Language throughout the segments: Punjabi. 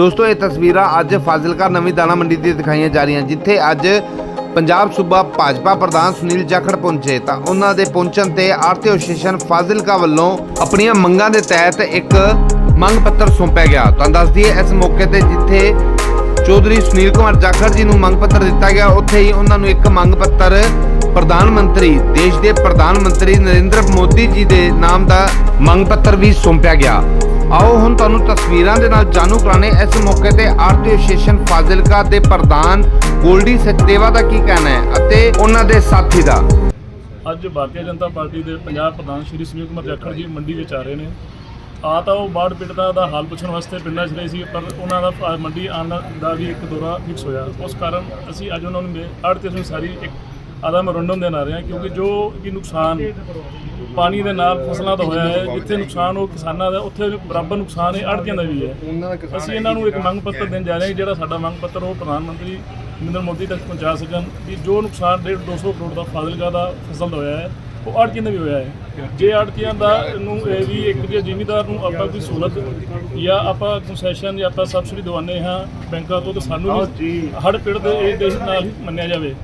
ਦੋਸਤੋ, ਇਹ ਤਸਵੀਰਾਂ ਅੱਜ ਫਾਜ਼ਿਲਕਾ ਨਵੀਂ ਦਾਣਾ ਮੰਡੀ ਦੀ ਦਿਖਾਈਆਂ ਜਾ ਰਹੀਆਂ, ਜਿੱਥੇ ਅੱਜ ਪੰਜਾਬ ਸੂਬਾ ਭਾਜਪਾ ਪ੍ਰਧਾਨ ਸੁਨੀਲ ਜਾਖੜ ਪਹੁੰਚੇ। ਤਾਂ ਉਹਨਾਂ ਦੇ ਪਹੁੰਚਣ ਤੇ ਆਰਤੀ ਐਸੋਸੀਏਸ਼ਨ ਫਾਜ਼ਿਲਕਾ ਵੱਲੋਂ ਆਪਣੀਆਂ ਮੰਗਾਂ ਦੇ ਤਹਿਤ ਇੱਕ ਮੰਗ ਪੱਤਰ ਸੌਂਪਿਆ ਗਿਆ। ਤੁਹਾਨੂੰ ਦੱਸ ਦਈਏ, ਇਸ ਮੌਕੇ ਤੇ ਜਿੱਥੇ ਚੌਧਰੀ ਸੁਨੀਲ ਕੁਮਾਰ ਜਾਖੜ ਜੀ ਨੂੰ ਮੰਗ ਪੱਤਰ ਦਿੱਤਾ ਗਿਆ, ਉੱਥੇ ਹੀ ਉਹਨਾਂ ਨੂੰ ਇੱਕ ਮੰਗ ਪੱਤਰ ਪ੍ਰਧਾਨ ਮੰਤਰੀ, ਦੇਸ਼ ਦੇ ਪ੍ਰਧਾਨ ਮੰਤਰੀ ਨਰਿੰਦਰ ਮੋਦੀ ਜੀ ਦੇ ਨਾਮ ਦਾ ਮੰਗ ਪੱਤਰ ਵੀ ਸੌਂਪਿਆ ਗਿਆ। ਆਓ ਹੁਣ ਤੁਹਾਨੂੰ ਤਸਵੀਰਾਂ ਦੇ ਨਾਲ ਜਾਣੂ ਕਰਾਣੇ ਇਸ ਮੌਕੇ ਤੇ ਆਰਟੀ ਐਸੋਸੀਏਸ਼ਨ ਫਾਜ਼ਿਲਕਾ ਦੇ ਪ੍ਰਧਾਨ ਗੋਲਡੀ ਸਚਦੇਵਾ ਦਾ ਕੀ ਕਹਿਣਾ ਹੈ ਅਤੇ ਉਹਨਾਂ ਦੇ ਸਾਥੀ ਦਾ। ਅੱਜ ਭਾਰਤੀ ਜਨਤਾ ਪਾਰਟੀ ਦੇ ਪੰਜਾਬ ਪ੍ਰਧਾਨ ਸ਼੍ਰੀ ਸੁਨੀਲ ਕੁਮਾਰ ਜਾਖੜ ਜੀ ਮੰਡੀ ਵਿੱਚ ਆ ਰਹੇ ਨੇ। ਆ ਤਾਂ ਉਹ ਬਾੜ ਪਿੰਡਾਂ ਦਾ ਹਾਲ ਪੁੱਛਣ ਵਾਸਤੇ ਪਿੰਡਾਂ 'ਚ ਰਹੇ ਸੀ, ਪਰ ਉਹਨਾਂ ਦਾ ਮੰਡੀ ਆਉਣ ਦਾ ਵੀ ਇੱਕ ਦੌਰਾ ਫਿਕਸ ਹੋਇਆ। ਉਸ ਕਾਰਨ ਅਸੀਂ ਅੱਜ ਉਹਨਾਂ ਨੂੰ ਆੜਤੀ ਨੂੰ ਸਾਰੀ ਇੱਕ ਆਦਮ ਮੈਮੋਰੰਡਮ ਦੇਣ ਆ ਰਹੇ ਹਾਂ, ਕਿਉਂਕਿ ਜੋ ਵੀ ਨੁਕਸਾਨ ਪਾਣੀ ਦੇ ਨਾਲ ਫਸਲਾਂ ਦਾ ਹੋਇਆ ਹੈ ਜਿੱਥੇ ਨੁਕਸਾਨ ਉਹ ਕਿਸਾਨਾਂ ਦਾ ਉੱਥੇ ਬਰਾਬਰ ਨੁਕਸਾਨ ਇਹ ਆੜਤੀਆਂ ਦਾ ਵੀ ਹੈ। ਅਸੀਂ ਇਹਨਾਂ ਨੂੰ ਇੱਕ ਮੰਗ ਪੱਤਰ ਦੇਣ ਜਾ ਰਹੇ ਹਾਂ ਜਿਹੜਾ ਸਾਡਾ ਮੰਗ ਪੱਤਰ ਉਹ ਪ੍ਰਧਾਨ ਮੰਤਰੀ ਨਰਿੰਦਰ ਮੋਦੀ ਤੱਕ ਪਹੁੰਚਾ ਸਕਣ ਕਿ ਜੋ ਨੁਕਸਾਨ 1.5 200 ਕਰੋੜ ਦਾ ਫਾਜ਼ਿਲਕਾ ਦਾ ਫਸਲ ਦਾ ਹੋਇਆ ਹੈ ਉਹ ਆੜਤੀਆਂ ਦਾ ਵੀ ਹੋਇਆ ਹੈ। ਜੇ ਆੜਤੀਆਂ ਦਾ ਨੂੰ ਇਹ ਵੀ ਇੱਕ ਜੇ ਜ਼ਿਮੀਦਾਰ ਨੂੰ ਆਪਾਂ ਕੋਈ ਸਹੂਲਤ ਜਾਂ ਆਪਾਂ ਕੰਸੈਸ਼ਨ ਜਾਂ ਆਪਾਂ ਸਬਸਿਡੀ ਦਵਾਉਂਦੇ ਹਾਂ ਬੈਂਕਾਂ ਤੋਂ ਤੇ ਸਾਨੂੰ ਵੀ ਹੜ ਪੀੜ ਦੇ ਇਹ ਦੇਸ਼ ਨਾਲ ਮੰਨਿਆ ਜਾਵੇ।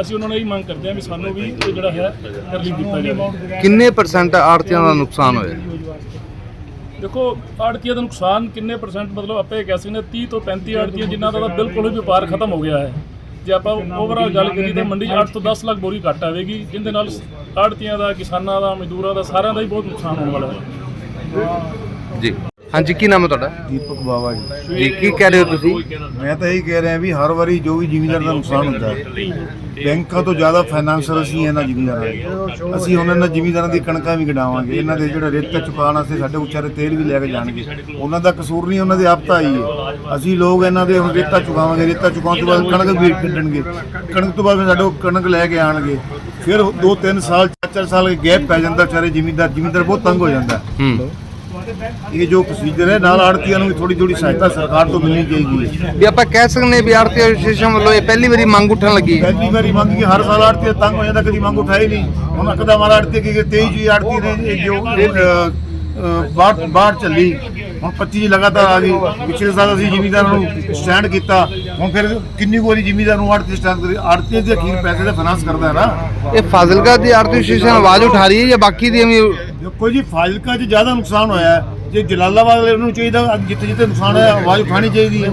ਅਸੀਂ ਉਹਨਾਂ ਨੂੰ ਇਹ ਮੰਗ ਕਰਦੇ ਹਾਂ ਵੀ ਸਾਨੂੰ ਵੀ ਇਹ ਜਿਹੜਾ ਹੈ ਰਿਲੀਫ ਦਿੱਤਾ ਜਾਵੇ। ਕਿੰਨੇ ਪਰਸੈਂਟ ਆੜਤੀਆਂ ਦਾ ਨੁਕਸਾਨ ਹੋਇਆ? ਦੇਖੋ ਆੜਤੀਆਂ ਦਾ ਨੁਕਸਾਨ ਕਿੰਨੇ ਪਰਸੈਂਟ ਮਤਲਬ ਆਪਾਂ ਕਹਿ ਸਕਦੇ ਹਾਂ 30 ਤੋਂ 35 ਆੜਤੀਆਂ ਜਿਨ੍ਹਾਂ ਦਾ ਤਾਂ ਬਿਲਕੁਲ ਹੀ ਵਪਾਰ ਖਤਮ ਹੋ ਗਿਆ ਹੈ। ਜੇ ਆਪਾਂ ਓਵਰਆਲ ਗੱਲ ਕਰੀਏ ਤਾਂ ਮੰਡੀ 'ਚ 8 ਤੋਂ 10 ਲੱਖ ਬੋਰੀ ਘੱਟ ਆਵੇਗੀ ਜਿੰਦੇ ਨਾਲ ਆੜਤੀਆਂ ਦਾ ਕਿਸਾਨਾਂ ਦਾ ਮਜ਼ਦੂਰਾਂ ਦਾ ਸਾਰਿਆਂ ਦਾ ਹੀ ਬਹੁਤ ਨੁਕਸਾਨ ਹੋਣ ਵਾਲਾ ਹੈ। ਜੀ। ਹਾਂਜੀ ਕੀ ਨਾਮ ਹੈ ਤੁਹਾਡਾ? ਦੀਪਕ ਬਾਵਾ ਜੀ। ਜੀ ਕੀ ਕਹਿ ਰਹੇ ਹੋ ਤੁਸੀਂ? ਮੈਂ ਤਾਂ ਇਹੀ ਕਹਿ ਰਿਹਾ ਵੀ ਹਰ ਵਾਰੀ ਜੋ ਵੀ ਜ਼ਿਮੀਂਦਾਰ ਦਾ ਨੁਕਸਾਨ ਹੁੰਦਾ ਹੈ ਬੈਂਕਾਂ ਤੋਂ ਜ਼ਿਆਦਾ ਫਾਈਨਾਂਸਰ ਅਸੀਂ ਇਹਨਾਂ ਜ਼ਿਮੀਂਦਾਰਾਂ ਦੇ ਅਸੀਂ ਉਹਨਾਂ ਨਾਲ ਜ਼ਿਮੀਂਦਾਰਾਂ ਦੀ ਕਣਕਾਂ ਵੀ ਕਢਾਵਾਂਗੇ ਇਹਨਾਂ ਦੇ ਜਿਹੜਾ ਰੇਤਾ ਚੁਕਾਉਣ ਵਾਸਤੇ ਸਾਡੇ ਉਚਾਰੇ ਤੇਲ ਵੀ ਲੈ ਕੇ ਜਾਣਗੇ। ਉਹਨਾਂ ਦਾ ਕਸੂਰ ਨਹੀਂ ਉਹਨਾਂ ਦੇ ਆਪਤਾ ਹੀ ਹੈ। ਅਸੀਂ ਲੋਕ ਇਹਨਾਂ ਦੇ ਹੁਣ ਰੇਤਾ ਚੁਕਾਵਾਂਗੇ ਰੇਤਾ ਚੁਕਾਉਣ ਤੋਂ ਬਾਅਦ ਕਣਕ ਵੀ ਕੱਢਣਗੇ ਕਣਕ ਤੋਂ ਬਾਅਦ ਸਾਡੇ ਕਣਕ ਲੈ ਕੇ ਆਣਗੇ। ਫਿਰ 2-3 ਸਾਲ 4-4 ਸਾਲ ਗੈਪ ਪੈ ਜਾਂਦਾ ਵਿਚਾਰੇ ਜ਼ਿਮੀਂਦਾਰ ਜ਼ਿਮੀਂਦਾਰ ਬਹੁਤ ਤੰਗ ਹੋ ਜਾਂਦਾ। ਇਹ ਜੋ ਪ੍ਰੋਸੀਜਰ ਹੈ ਨਾਲ ਆੜਤੀਆਂ ਨੂੰ ਵੀ ਥੋੜੀ ਥੋੜੀ ਸਹਾਇਤਾ ਸਰਕਾਰ ਤੋਂ ਮਿਲਣੀ ਚਾਹੀਦੀ ਹੈ। ਵੀ ਆਪਾਂ ਕਹਿ ਸਕਦੇ ਹਾਂ ਵੀ ਆਰਤੀ ਐਸੋਸੀਏਸ਼ਨ ਵੱਲੋਂ ਇਹ ਪਹਿਲੀ ਵਾਰੀ ਮੰਗ ਉੱਠਣ ਲੱਗੀ ਹੈ। ਪਹਿਲੀ ਵਾਰੀ ਮੰਗੀ ਹਰ ਸਾਲ ਆੜਤੀ ਤੰਗ ਹੋ ਜਾਂਦਾ ਕਦੀ ਮੰਗ ਉਠਾਈ ਨਹੀਂ। ਹੁਣ ਅਕਦਾ ਮਾਰਾ ਆੜਤੀ ਕੀ 23 ਜੀ ਆੜਤੀ ਨੇ ਇਹ ਜੋ ਬਾਹਰ ਬਾਹਰ ਚੱਲੀ। ਹੁਣ 25 ਜੀ ਲਗਾਤਾਰ ਆ ਗਈ। ਪਿਛਲੇ ਸਾਲ ਅਸੀਂ ਜ਼ਿਮੀਂਦਾਰਾਂ ਨੂੰ ਸਟੈਂਡ ਕੀਤਾ। ਹੁਣ ਫਿਰ ਕਿੰਨੀ ਕੁ ਵਾਰੀ ਜ਼ਿਮੀਂਦਾਰ ਨੂੰ ਆੜਤੀ ਸਟੈਂਡ ਕਰੀ? ਆੜਤੀ ਦੇ ਅਖੀਰ ਪੈਸੇ ਦਾ ਫਾਈਨਾਂਸ ਕਰਦਾ ਹੈ ਨਾ। ਇਹ ਫਾਜ਼ਿਲਕਾ ਦੀ ਆਰਤੀ ਐਸੋਸੀਏਸ਼ਨ ਆਵਾਜ਼ ਉਠਾ ਰਹੀ ਹੈ ਜਾਂ ਬਾਕੀ ਦੀ ਵੀ ਦੇਖੋ ਜੀ ਫਾਜ਼ਿਲਕਾ 'ਚ ਜ਼ਿਆਦਾ ਨੁਕਸਾਨ ਹੋਇਆ ਹੈ। ਜੇ ਜਲਾਲਾਬਾਦ ਵਾਲੇ ਨੂੰ ਚਾਹੀਦਾ ਜਿੱਥੇ ਜਿੱਥੇ ਨੁਕਸਾਨ ਹੋਇਆ ਆਵਾਜ਼ ਉਠਾਣੀ ਚਾਹੀਦੀ ਹੈ।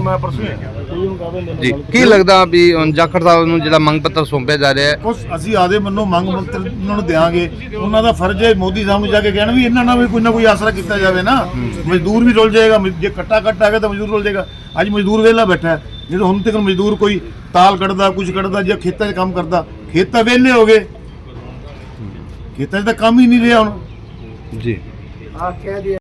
ਜੀ ਕੀ ਲੱਗਦਾ ਵੀ ਹੁਣ ਜਾਖੜ ਸਾਹਿਬ ਨੂੰ ਜਿਹੜਾ ਮੰਗ ਪੱਤਰ ਸੌਂਪਿਆ ਜਾ ਰਿਹਾ ਹੈ? ਕੁਛ ਅਸੀਂ ਆਦੇ ਮੰਨੋ ਮੰਗ ਮੰਤਰ ਉਹਨਾਂ ਨੂੰ ਦੇਾਂਗੇ ਉਹਨਾਂ ਦਾ ਫਰਜ਼ ਹੈ ਮੋਦੀ ਸਾਹਿਬ ਨੂੰ ਜਾ ਕੇ ਕਹਿਣਾ ਵੀ ਇਹਨਾਂ ਨਾਲ ਵੀ ਕੋਈ ਨਾ ਕੋਈ ਆਸਰਾ ਕੀਤਾ ਜਾਵੇ ਨਾ। ਮਜ਼ਦੂਰ ਵੀ ਰੁਲ ਜਾਏਗਾ ਮਜ਼- ਜੇ ਕੱਟਾ ਕੱਟ ਆ ਗਿਆ ਤਾਂ ਮਜ਼ਦੂਰ ਰੁਲ ਜਾਏਗਾ। ਅੱਜ ਮਜ਼ਦੂਰ ਵਿਹਲਾ ਬੈਠਾ ਹੈ। ਜਦੋਂ ਹੁਣ ਤੱਕ ਮਜ਼ਦੂਰ ਕੋਈ ਤਾਲ ਕੱਢਦਾ ਕੁਝ ਕੱਢਦਾ ਜਾਂ ਖੇਤਾਂ 'ਚ ਕੰਮ ਕਰਦਾ ਖੇਤ ਤਾਂ ਵਿਹਲੇ ਹੋ ਗਏ। ਖੇਤਾਂ 'ਚ ਤਾਂ ਕੰਮ ਹੀ ਨਹੀਂ ਰਿਹਾ ਹੁਣ। ਜੀ।